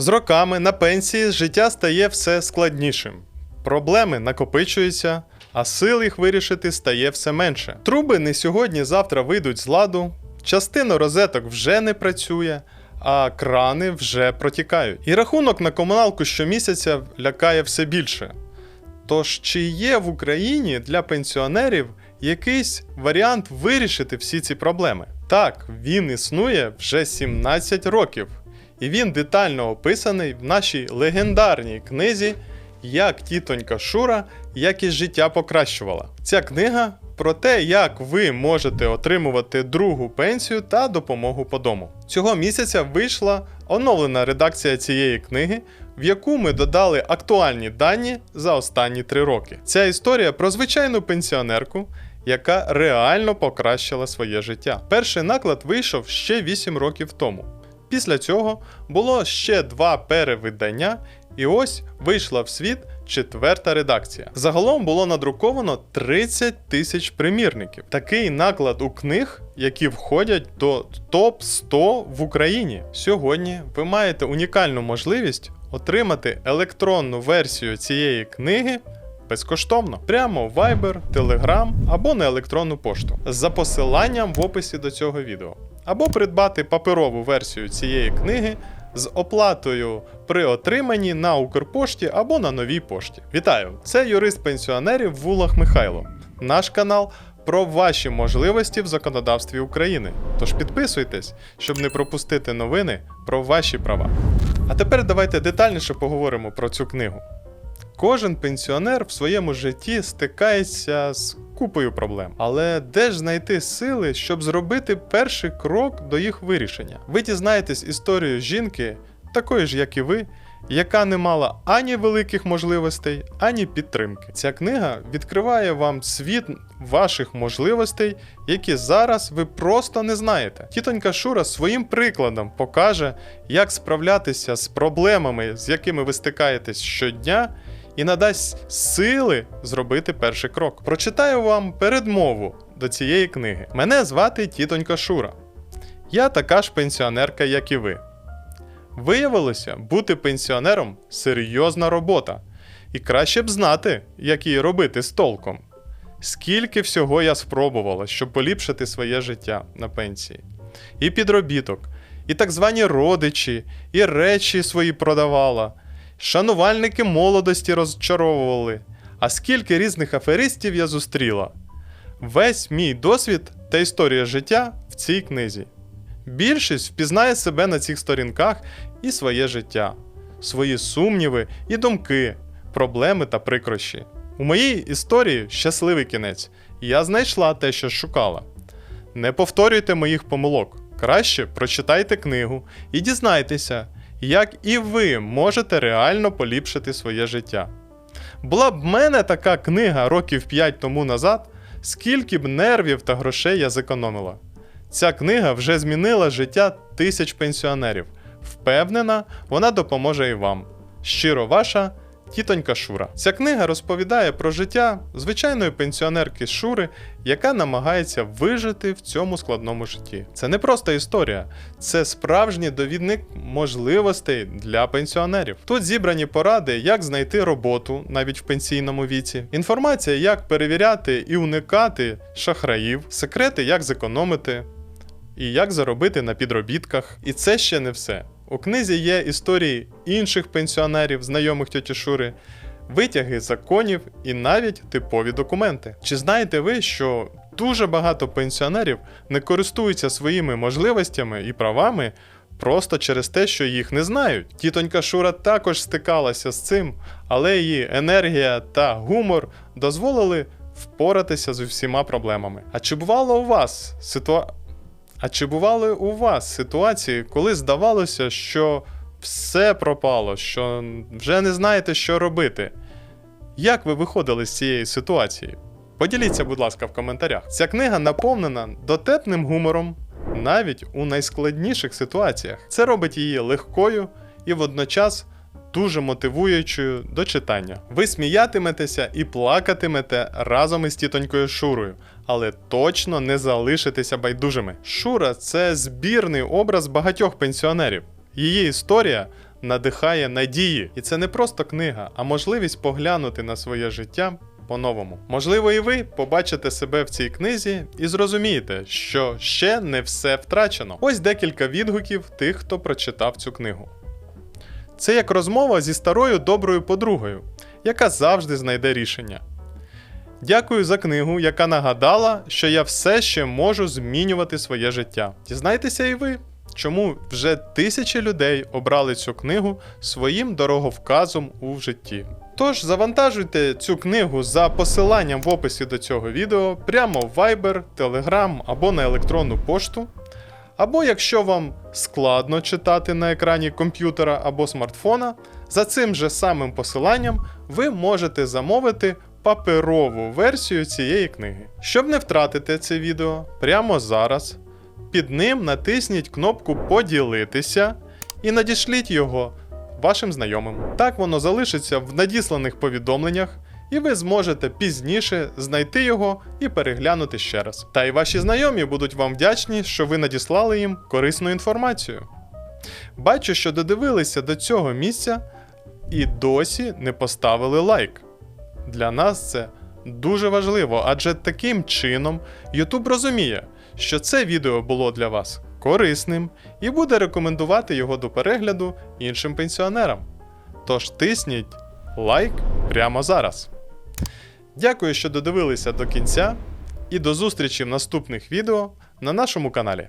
З роками на пенсії життя стає все складнішим. Проблеми накопичуються, а сил їх вирішити стає все менше. Труби не сьогодні, завтра вийдуть з ладу, частина розеток вже не працює, а крани вже протікають. І рахунок на комуналку щомісяця лякає все більше. Тож, чи є в Україні для пенсіонерів якийсь варіант вирішити всі ці проблеми? Так, він існує вже 17 років, і він детально описаний в нашій легендарній книзі Як тітонька Шура якість життя покращувала. Ця книга про те, як ви можете отримувати другу пенсію та допомогу по дому. Цього місяця вийшла оновлена редакція цієї книги, в яку ми додали актуальні дані за останні три роки. Ця історія про звичайну пенсіонерку, яка реально покращила своє життя. Перший наклад вийшов ще 8 років тому. Після цього було ще два перевидання, і ось вийшла в світ четверта редакція. Загалом було надруковано 30 тисяч примірників. Такий наклад у книг, які входять до топ 100 в Україні. Сьогодні ви маєте унікальну можливість отримати електронну версію цієї книги. Безкоштовно прямо в Viber, Telegram або на електронну пошту за посиланням в описі до цього відео, або придбати паперову версію цієї книги з оплатою при отриманні на Укрпошті або на новій пошті. Вітаю! Це юрист пенсіонерів Вулах Михайло. Наш канал про ваші можливості в законодавстві України. Тож підписуйтесь, щоб не пропустити новини про ваші права. А тепер давайте детальніше поговоримо про цю книгу. Кожен пенсіонер в своєму житті стикається з купою проблем. Але де ж знайти сили, щоб зробити перший крок до їх вирішення? Ви дізнаєтесь історію жінки, такої ж, як і ви, яка не мала ані великих можливостей, ані підтримки. Ця книга відкриває вам світ ваших можливостей, які зараз ви просто не знаєте. Тітонька Шура своїм прикладом покаже, як справлятися з проблемами, з якими ви стикаєтесь щодня і надасть сили зробити перший крок. Прочитаю вам передмову до цієї книги. Мене звати Тітонька Шура. Я така ж пенсіонерка, як і ви. Виявилося, бути пенсіонером серйозна робота, і краще б знати, як її робити з толком. Скільки всього я спробувала, щоб поліпшити своє життя на пенсії. І підробіток, і так звані родичі, і речі свої продавала. Шанувальники молодості розчаровували. А скільки різних аферистів я зустріла. Весь мій досвід та історія життя в цій книзі. Більшість впізнає себе на цих сторінках і своє життя, свої сумніви і думки, проблеми та прикрощі. У моїй історії щасливий кінець. Я знайшла те, що шукала. Не повторюйте моїх помилок. Краще прочитайте книгу і дізнайтеся, як і ви можете реально поліпшити своє життя. Була б в мене така книга років 5 тому назад, скільки б нервів та грошей я зекономила. Ця книга вже змінила життя тисяч пенсіонерів. Впевнена, вона допоможе і вам. Щиро ваша тітонька Шура. Ця книга розповідає про життя звичайної пенсіонерки Шури, яка намагається вижити в цьому складному житті. Це не просто історія, це справжній довідник можливостей для пенсіонерів. Тут зібрані поради, як знайти роботу навіть в пенсійному віці, інформація, як перевіряти і уникати шахраїв, секрети, як зекономити і як заробити на підробітках. І це ще не все. У книзі є історії інших пенсіонерів, знайомих тьоті Шури, витяги законів і навіть типові документи. Чи знаєте ви, що дуже багато пенсіонерів не користуються своїми можливостями і правами просто через те, що їх не знають? Тітонька Шура також стикалася з цим, але її енергія та гумор дозволили впоратися з усіма проблемами. А чи бувало у вас ситуація? А чи бували у вас ситуації, коли здавалося, що все пропало, що вже не знаєте, що робити? Як ви виходили з цієї ситуації? Поділіться, будь ласка, в коментарях. Ця книга наповнена дотепним гумором навіть у найскладніших ситуаціях. Це робить її легкою і водночас дуже мотивуючою до читання. Ви сміятиметеся і плакатимете разом із тітонькою Шурою, але точно не залишитеся байдужими. Шура це збірний образ багатьох пенсіонерів. Її історія надихає надії. І це не просто книга, а можливість поглянути на своє життя по-новому. Можливо, і ви побачите себе в цій книзі і зрозумієте, що ще не все втрачено. Ось декілька відгуків тих, хто прочитав цю книгу. Це як розмова зі старою доброю подругою, яка завжди знайде рішення. Дякую за книгу, яка нагадала, що я все ще можу змінювати своє життя. Дізнайтеся і ви, чому вже тисячі людей обрали цю книгу своїм дороговказом у житті. Тож завантажуйте цю книгу за посиланням в описі до цього відео прямо в Viber, Telegram або на електронну пошту. Або якщо вам складно читати на екрані комп'ютера або смартфона, за цим же самим посиланням ви можете замовити паперову версію цієї книги. Щоб не втратити це відео, прямо зараз під ним натисніть кнопку Поділитися і надішліть його вашим знайомим. Так воно залишиться в надісланих повідомленнях, і ви зможете пізніше знайти його і переглянути ще раз. Та й ваші знайомі будуть вам вдячні, що ви надіслали їм корисну інформацію. Бачу, що додивилися до цього місця і досі не поставили лайк. Для нас це дуже важливо, адже таким чином YouTube розуміє, що це відео було для вас корисним і буде рекомендувати його до перегляду іншим пенсіонерам. Тож тисніть лайк прямо зараз. Дякую, що додивилися до кінця, і до зустрічі в наступних відео на нашому каналі.